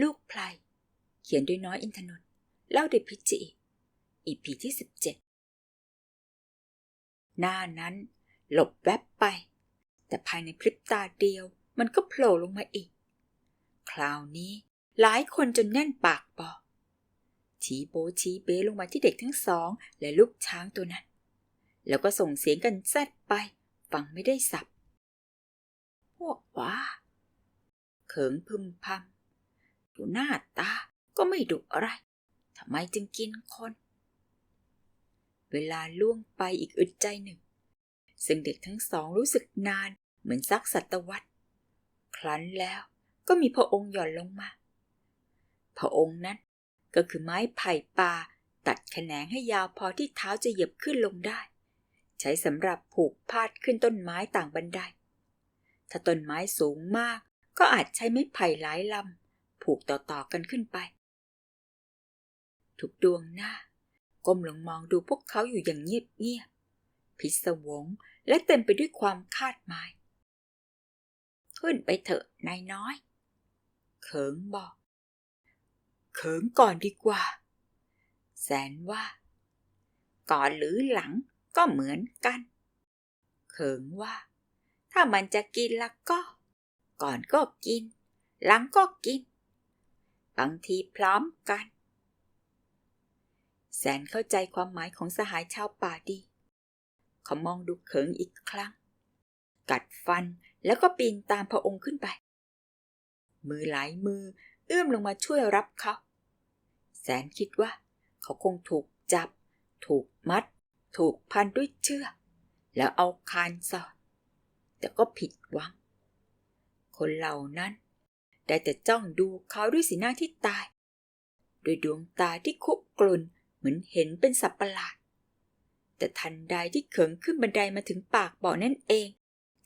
ลูกไพลเขียนโดยน้อยอินทนนท์เล่าโดยพิจิอีพีที่สิบเจ็ดหน้านั้นหลบแวบไป แต่ภายในพริบตาเดียวมันก็โผล่ลงมาอีก คราวนี้หลายคนจนแน่นปากบอกชี้โบชี้เบ้ลงมาที่เด็กทั้งสอง และลูกช้างตัวนั้น แล้วก็ส่งเสียงกันแซดไป ฟังไม่ได้สับ พวกว่า เขิงพึมพำ ดูหน้าตาก็ไม่ดุอะไร ทำไมจึงกินคน เวลาล่วงไปอีกอึดใจหนึ่ง ซึ่งเด็กทั้งสองรู้สึกนานเหมือนซักศตวรรษ ครั้นแล้วก็มีพระองค์หย่อนลงมา พระองค์นั้นก็คือไม้ไผ่ป่าตัดแขนงให้ยาวพอที่เท้าจะเหยียบขึ้นลงได้ ใช้สำหรับผูกพาดขึ้นต้นไม้ต่างบันได ถ้าต้นไม้สูงมากก็อาจใช้ไม้ไผ่หลายลำ ผูกต่อๆกันขึ้นไป ทุกดวงหน้า ก้มลงมองดูพวกเขาอยู่อย่างเงียบๆพิศวงและเต็มไปด้วยความคาดหมาย ขึ้นไปเถอะนายน้อย เขิงบอก เขิงก่อนดีกว่า แสนว่า ก่อนหรือหลังก็เหมือนกัน เขิงว่า ถ้ามันจะกินล้วก็ ก่อนก็กิน หลังก็กิน บางทีพร้อมกัน แสนเข้าใจความหมายของสหายชาวป่าดี เขามองดูเขิงอีกครั้ง กัดฟันแล้วก็ปีนตามพระองค์ขึ้นไป มือหลายมือเอื้อมลงมาช่วยรับเขา แสนคิดว่า เขาคงถูกจับ ถูกมัด ถูกพันด้วยเชือกแล้วเอาคานสอดแต่ก็ผิดหวัง คนเหล่านั้น ได้แต่จ้องดูเขาด้วยสีหน้าที่ตายโดยดวงตาที่คุกรุ่นเหมือนเห็นเป็นสัตว์ประหลาด แต่ทันใดที่เขิงขึ้นบันไดมาถึงปากบ่อนั่นเอง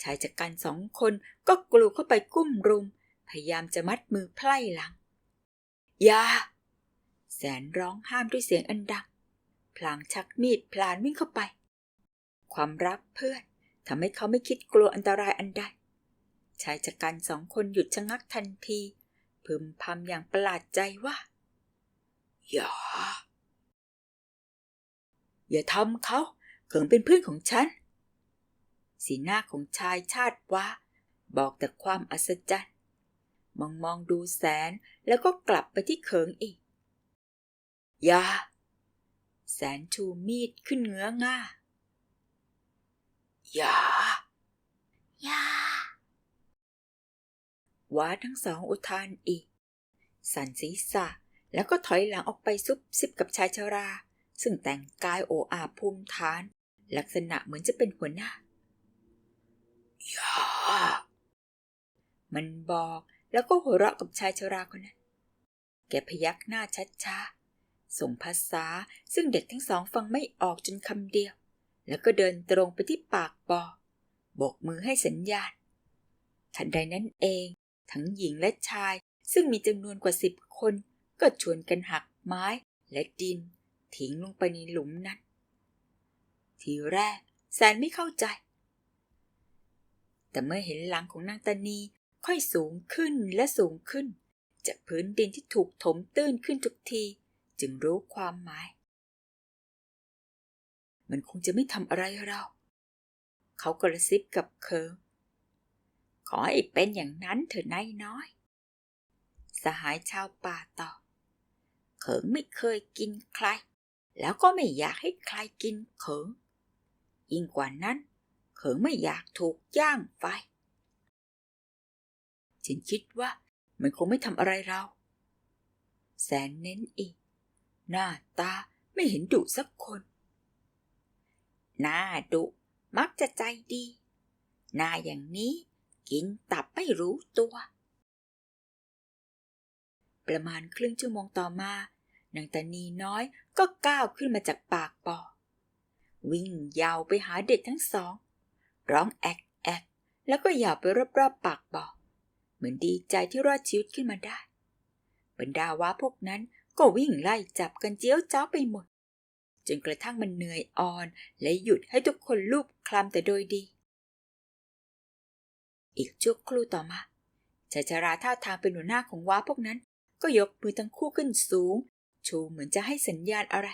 ชายจากกันสองคนก็กลูเข้าไปกุ้มรุม พยายามจะมัดมือไพล่หลังอย่าแสนร้องห้ามด้วยเสียงอันดัง พลางชักมีดพลานวิ่งเข้าไป ความรักเพื่อนทำให้เขาไม่คิดกลัวอันตรายอันใด ชายจากกันสองคนหยุดชะงักทันที พึมพำอย่างประหลาดใจว่าอย่าอย่าทำเขาเขิงเป็นเพื่อนของฉัน สีหน้าของชายชาติว่าบอกแต่ความอัศจรรย์ มองมองดูแสนแล้วก็กลับไปที่เขิงอีก อย่า แสนชูมีดขึ้นเงื้อง่า อย่า อย่า ว้าทั้งสองอุทานอีก สันศีษะแล้วก็ถอยหลังออกไปซุบซิบกับชายชรา ซึ่งแต่งกายโออาภูมิฐาน ลักษณะเหมือนจะเป็นหัวหน้าย่ามันบอกแล้วก็หัวเราะกับชายชราคนนั้น แกพยักหน้าช้าๆ ส่งภาษาซึ่งเด็กทั้งสองฟังไม่ออกจนคำเดียว แล้วก็เดินตรงไปที่ปากบ่อโบกมือให้สัญญาณ ทันใดนั้นเอง ทั้งหญิงและชาย ซึ่งมีจำนวนกว่าสิบคน ก็ชวนกันหักไม้และดิน ทิ้งลงไปในหลุมนั้น ทีแรกแสนไม่เข้าใจ แต่เมื่อเห็นหลังของนางตานีค่อยสูงขึ้นและสูงขึ้น จากพื้นดินที่ถูกถมตื้นขึ้นทุกที จึงรู้ความหมาย มันคงจะไม่ทำอะไรเรา เขากระซิบกับเคิง ขอให้เป็นอย่างนั้นเถอะนายน้อย สหายชาวป่าตอบเขิงไม่เคยกินใคร แล้วก็ไม่อยากให้ใครกินเขิง ยิ่งกว่านั้น เขิงไม่อยากถูกย่างไฟ ฉันคิดว่ามันคงไม่ทำอะไรเรา แสนเน้นอีก หน้าตาไม่เห็นดุสักคน หน้าดุมักจะใจดี หน้าอย่างนี้ กินตับไม่รู้ตัว ประมาณครึ่งชั่วโมงต่อมานางตานีน้อยก็ก้าวขึ้นมาจากปากบ่อวิ่งยาวไปหาเด็กทั้งสอง ร้องแอกแอกแล้วก็ยาวไปรอบๆปากบ่อเหมือนดีใจที่รอดชีวิตขึ้นมาได้ บรรดาว้าพวกนั้นก็วิ่งไล่จับกันเจียวเจ้าไปหมด จนกระทั่งมันเหนื่อยอ่อน และหยุดให้ทุกคนลูบคลำแต่โดยดี อีกชั่วครู่ต่อมาชายชราท่าทางเป็นหัวหน้าของว้าพวกนั้น ก็ยกมือทั้งคู่ขึ้นสูง ชูเหมือนจะให้สัญญาณอะไร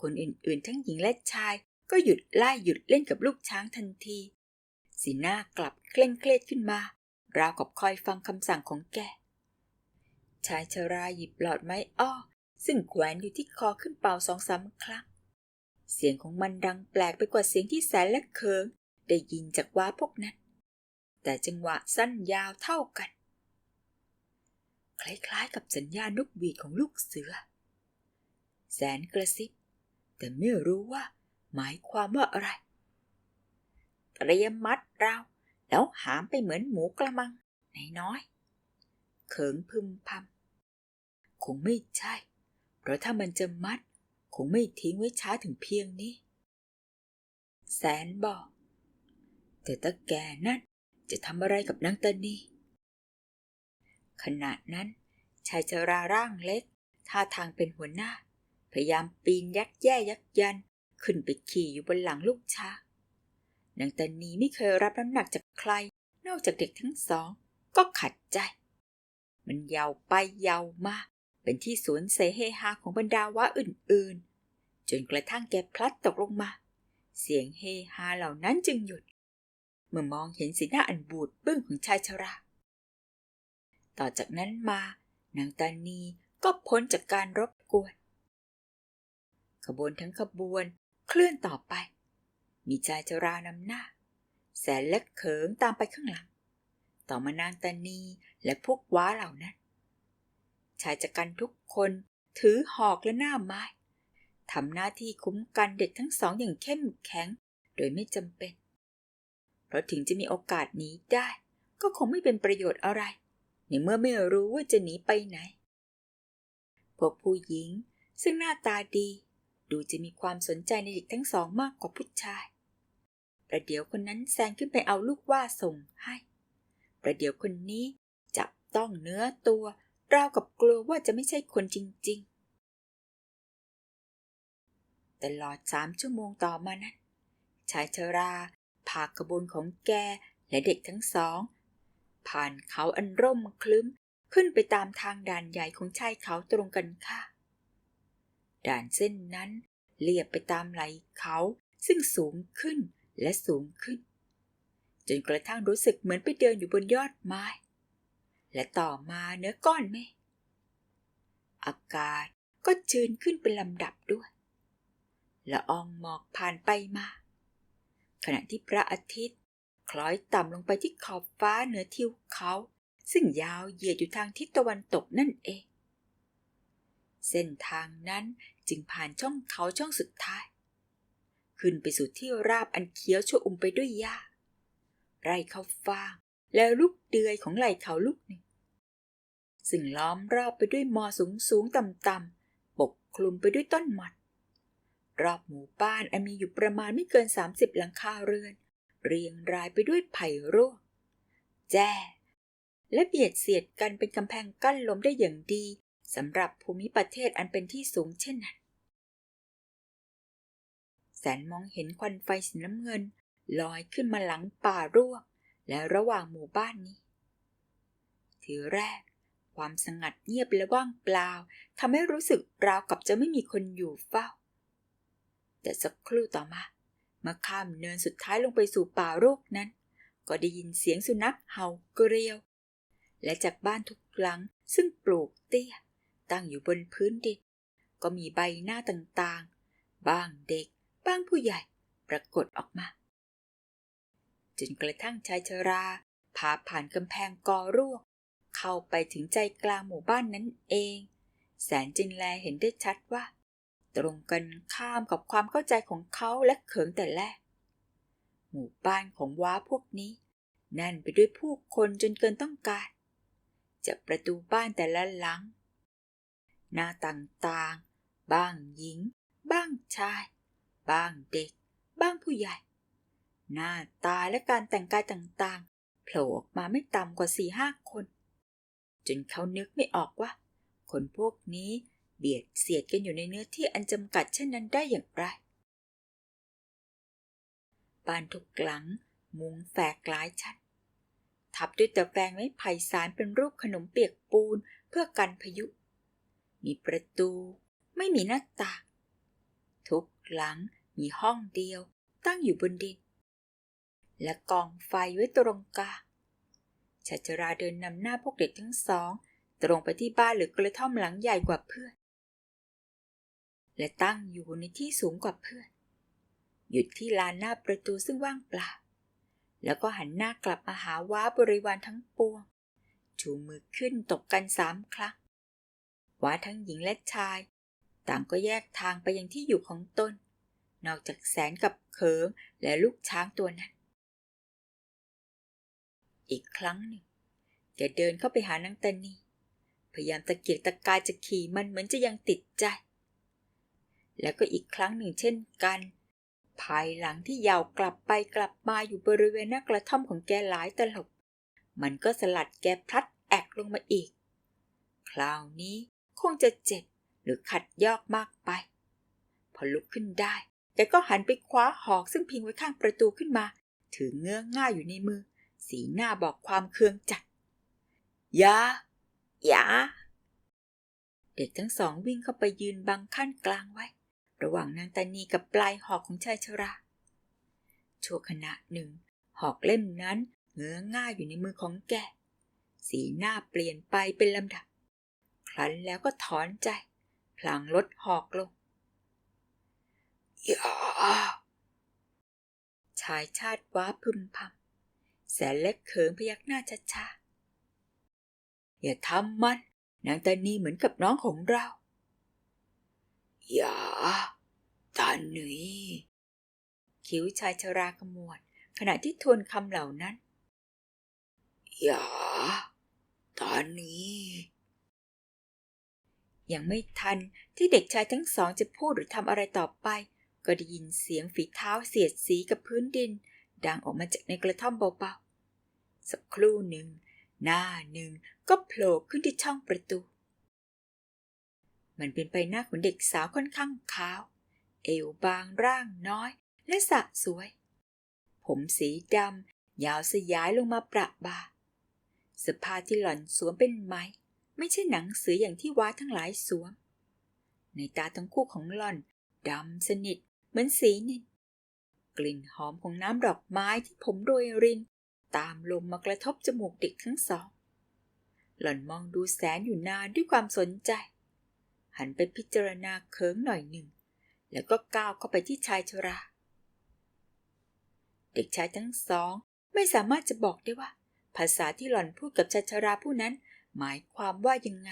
คนอื่นๆ ทั้งหญิงและชายก็หยุดไล่หยุดเล่นกับลูกช้างทันที สีหน้ากลับเคร่งเครียดขึ้นมา ราวกับคอยฟังคำสั่งของแก ชายชราหยิบหลอดไม้อ้อ ซึ่งแขวนอยู่ที่คอขึ้นเป่าสองสามครั้ง เสียงของมันดังแปลกไปกว่าเสียงที่แสนและเคิงได้ยินจากว้าพวกนั้น แต่จังหวะสั้นยาวเท่ากัน คล้ายๆกับสัญญาณนกหวีดของลูกเสือ แสนกระซิบ แต่ไม่รู้ว่า หมายความว่าอะไรเตรียมมัดเรา แล้วหามไปเหมือนหมูกระมังนายน้อย เขิงพึมพำคงไม่ใช่ เพราะถ้ามันจะมัด คงไม่ทิ้งไว้ช้าถึงเพียงนี้ แสนบอกแต่ตาแกนั่น จะทำอะไรกับนางตานีขณะนั้น ชายชราร่างเล็ก ท่าทางเป็นหัวหน้า พยายามปีนยักแย่ยักยัน ขึ้นไปขี่อยู่บนหลังลูกช้างนางตานีไม่เคยรับน้ำหนักจากใคร นอกจากเด็กทั้งสอง ก็ขัดใจ มันยาวไปยาวมาเป็นที่สวนเสเฮฮาของบรรดาวะอื่นๆ จนกระทั่งแกพลัดตกลงมา เสียงเฮฮาเหล่านั้นจึงหยุด เมื่อมองเห็นสีหน้าอันบูดบึ้งของชายชรา ต่อจากนั้นมานางตานีก็พ้นจากการรบกวน ขบวนทั้งขบวนเคลื่อนต่อไป มีชายชรานำหน้า แสนและเขิงตามไปข้างหลัง ต่อมานางตานีและพวกว้าเหล่านั้น ชายจักรันทุกคนถือหอกและหน้าไม้ทำหน้าที่คุ้มกันเด็กทั้งสองอย่างเข้มแข็ง โดยไม่จำเป็น เพราะถึงจะมีโอกาสหนีได้ ก็คงไม่เป็นประโยชน์อะไร ในเมื่อไม่รู้ว่าจะหนีไปไหน พวกผู้หญิงซึ่งหน้าตาดี ดูจะมีความสนใจในเด็กทั้งสองมากกว่าผู้ชาย ประเดี๋ยวคนนั้นแซงขึ้นไปเอาลูกว่าส่งให้ ประเดี๋ยวคนนี้จับต้องเนื้อตัวราวกับกลัวว่าจะไม่ใช่คนจริง ๆ ตลอดสามชั่วโมงต่อมานั้นชายชรา พาขบวนของแกและเด็กทั้งสอง ผ่านเขาอันร่มคลึ้มขึ้นไปตามทางด่านใหญ่ของชายเขาตรงกันค่ะ ด่านเส้นนั้นเลียบไปตามไหลเขาซึ่งสูงขึ้นและสูงขึ้น จนกระทั่งรู้สึกเหมือนไปเดินอยู่บนยอดไม้ และต่อมาเนื้อก้อนเมฆอากาศก็ชื้นขึ้นเป็นลำดับด้วยละอองหมอกผ่านไปมา ขณะที่พระอาทิตย์ คล้อยต่ำลงไปที่ขอบฟ้าเหนือทิวเขา ซึ่งยาวเหยียดอยู่ทางทิศตะวันตกนั่นเอง เส้นทางนั้นจึงผ่านช่องเขาช่องสุดท้าย ขึ้นไปสู่ที่ราบอันเขียวชอุ่มไปด้วยหญ้า ไร่ข้าวฟ่างและลูกเดือยของไหล่เขาลูกหนึ่ง ซึ่งล้อมรอบไปด้วยมอสูงสูงต่ำต่ำปกคลุมไปด้วยต้นหมด รอบหมู่บ้านอันมีอยู่ประมาณไม่เกิน 30 หลังคาเรือน เรียงรายไปด้วยไผ่ร่วงแจ้และเบียดเสียดกันเป็นกำแพงกั้นลมได้อย่างดีสำหรับภูมิประเทศอันเป็นที่สูงเช่นนั้น แสนมองเห็นควันไฟสีน้ำเงิน ลอยขึ้นมาหลังป่าร่วง และระหว่างหมู่บ้านนี้ ทีแรก ความสงัดเงียบและว่างเปล่าทำให้รู้สึกราวกับจะไม่มีคนอยู่เฝ้า แต่สักครู่ต่อมาเมื่อข้ามเนินสุดท้ายลงไปสู่ป่ารคนั้น ก็ได้ยินเสียงสุนัขเห่าเกลียว และจากบ้านทุกหลังซึ่งปลูกเตี้ย ตั้งอยู่บนพื้นดินก็มีใบหน้าต่างๆ บ้างเด็ก บ้างผู้ใหญ่ ปรากฏออกมา จนกระทั่งชายชราพาผ่านกำแพงกอร่วงเข้าไปถึงใจกลางหมู่บ้านนั้นเอง แสนจึงแลเห็นได้ชัดว่า ตรงกันข้ามกับความเข้าใจของเขาและเขิงแต่แรก หมู่บ้านของว้าพวกนี้แน่นไปด้วยผู้คนจนเกินต้องการ จากประตูบ้านแต่ละหลัง หน้าต่างๆ บ้างหญิง บ้างชาย บ้างเด็ก บ้างผู้ใหญ่ หน้าตาและการแต่งกายต่างๆโผล่ออกมาไม่ต่ำกว่าสี่ห้าคน จนเขานึกไม่ออกว่า คนพวกนี้ เบียดเสียดกันอยู่ในเนื้อที่อันจำกัดเช่นนั้นได้อย่างไรบ้านทุกหลัง มุงแฝกหลายชั้นทับด้วยตะแกรงไม้ไผ่สารเป็นรูปขนมเปียกปูนเพื่อกันพายุ มีประตู ไม่มีหน้าต่างทุกหลังมีห้องเดียวตั้งอยู่บนดิน และกองไฟไว้ตรงกลางชัชราเดินนำหน้าพวกเด็กทั้งสอง ตรงไปที่บ้านหรือกระท่อมหลังใหญ่กว่าเพื่อน และตั้งอยู่ในที่สูงกว่าเพื่อน หยุดที่ลานหน้าประตูซึ่งว่างเปล่า แล้วก็หันหน้ากลับมาหาว้าบริวารทั้งปวง ชูมือขึ้นตกกันสามครั้ง ว้าทั้งหญิงและชาย ต่างก็แยกทางไปยังที่อยู่ของตน นอกจากแสนกับเขิมและลูกช้างตัวนั้น อีกครั้งหนึ่งแกเดินเข้าไปหานางตานีพยายามตะเกียกตะกายจะขี่มันเหมือนจะยังติดใจ แล้วก็อีกครั้งหนึ่งเช่นกัน ภายหลังที่ยาวกลับไปกลับมาอยู่บริเวณหน้ากระท่อมของแกหลายตลบ มันก็สลัดแกพลัดแอกลงมาอีก คราวนี้คงจะเจ็บหรือขัดยอกมากไป พอลุกขึ้นได้ แกก็หันไปคว้าหอกซึ่งพิงไว้ข้างประตูขึ้นมา ถือเงื้อง่ายอยู่ในมือ สีหน้าบอกความเคืองจัดอยาอยาเด็กทั้งสองวิ่งเข้าไปยืนบังขั้นกลางไว้ ระหว่างนางตานีกับปลายหอกของชายชราชั่วขณะหนึ่ง หอกเล่มนั้นเงื้อง่ายอยู่ในมือของแก สีหน้าเปลี่ยนไปเป็นลำดับ ครั้นแล้วก็ถอนใจ พลางลดหอกลงอย่าชายชาติว้าพึมพำแสนเล็กเขิงพยักหน้าช้าๆอย่าทำมันนางตานีเหมือนกับน้องของเรา อย่า ตาหนีคิ้วชายชราขมวด ขณะที่ทวนคำเหล่านั้นอย่าตาหนียังไม่ทันที่เด็กชายทั้งสองจะพูดหรือทำอะไรต่อไป ก็ได้ยินเสียงฝีเท้าเสียดสีกับพื้นดิน ดังออกมาจากในกระท่อมเบาๆ สักครู่หนึ่ง หน้าหนึ่งก็โผล่ขึ้นที่ช่องประตู มันเป็นใบหน้าของเด็กสาวค่อนข้างขาว เอวบางร่างน้อย และสะสวย ผมสีดำยาวสยายลงมาประบ่าเสื้อผ้าที่หล่อนสวมเป็นไหมไม่ใช่หนังเสืออย่างที่ว้าทั้งหลายสวม ในตาทั้งคู่ของหล่อนดำสนิทเหมือนสีนินกลิ่นหอมของน้ำดอกไม้ที่ผมโรยริน ตามลมมากระทบจมูกเด็กทั้งสอง หล่อนมองดูแสนอยู่นานด้วยความสนใจ หันไปพิจารณาเคิงหน่อยหนึ่ง แล้วก็ก้าวเข้าไปที่ชายชรา เด็กชายทั้งสองไม่สามารถจะบอกได้ว่า ภาษาที่หล่อนพูดกับชายชราผู้นั้น หมายความว่ายังไง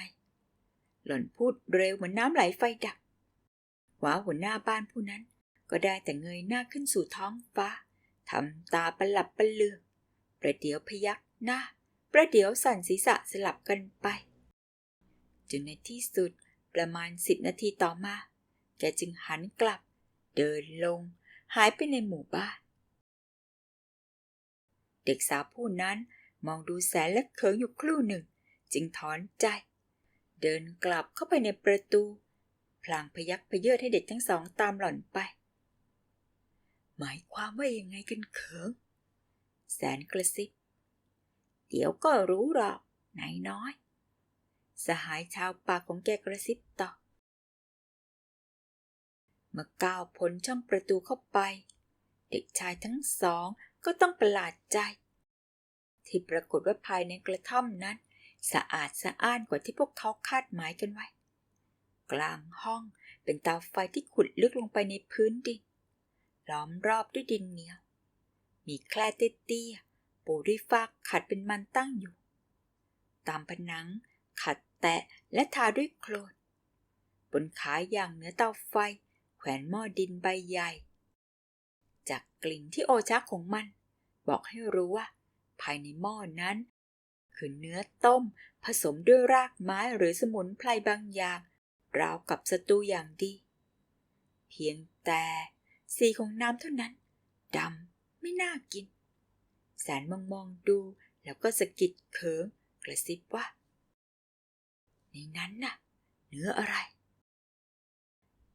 หล่อนพูดเร็วเหมือนน้ำไหลไฟดับว้าหัวหน้าบ้านผู้นั้น ก็ได้แต่เงยหน้าขึ้นสู่ท้องฟ้าทำตาประหลับประเลือกประเดี๋ยวพยักหน้า ประเดี๋ยวสั่นศีรษะสลับกันไป จนในที่สุด ประมาณสิบนาทีต่อมา แกจึงหันกลับ เดินลง หายไปในหมู่บ้าน เด็กสาวผู้นั้นมองดูแสนและเขิงอยู่ครู่หนึ่ง จึงถอนใจ เดินกลับเข้าไปในประตู พลางพยักพเยิดให้เด็กทั้งสองตามหล่อนไป หมายความว่ายังไงกันเขิงแสนกระซิบ เดี๋ยวก็รู้หรอกนายน้อย สหายชาวป่าของแกกระซิบต่อ เมื่อก้าวพ้นช่องประตูเข้าไป เด็กชายทั้งสองก็ต้องประหลาดใจ ที่ปรากฏว่าภายในกระท่อมนั้น สะอาดสะอ้านกว่าที่พวกเขาคาดหมายกันไว้ กลางห้องเป็นเตาไฟที่ขุดลึกลงไปในพื้นดิน ล้อมรอบด้วยดินเหนียว มีแคร่เตี้ยปูด้วยฟากขัดเป็นมันตั้งอยู่ ตามผนังขัด แตะและทาด้วยโคลนบนขาอย่างเหนือเตาไฟ แขวนหม้อดินใบใหญ่ จากกลิ่นที่โอชักของมัน บอกให้รู้ว่า ภายในหม้อนั้น คือเนื้อต้มผสมด้วยรากไม้หรือสมุนไพรบางอย่าง ราวกับสตูอย่างดี เพียงแต่สีของน้ำเท่านั้นดำไม่น่ากิน แสนมองมองดูแล้วก็สะกิดเขิงกระซิบว่า ในนั้นน่ะ เนื้ออะไร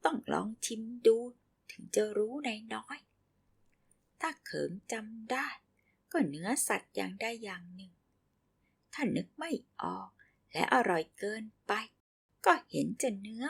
ต้องลองชิมดูถึงจะรู้ในน้อย ถ้าเขิงจำได้ ก็เนื้อสัตว์อย่างใดอย่างหนึ่ง ถ้านึกไม่ออกและอร่อยเกินไป ก็เห็นจะเนื้อ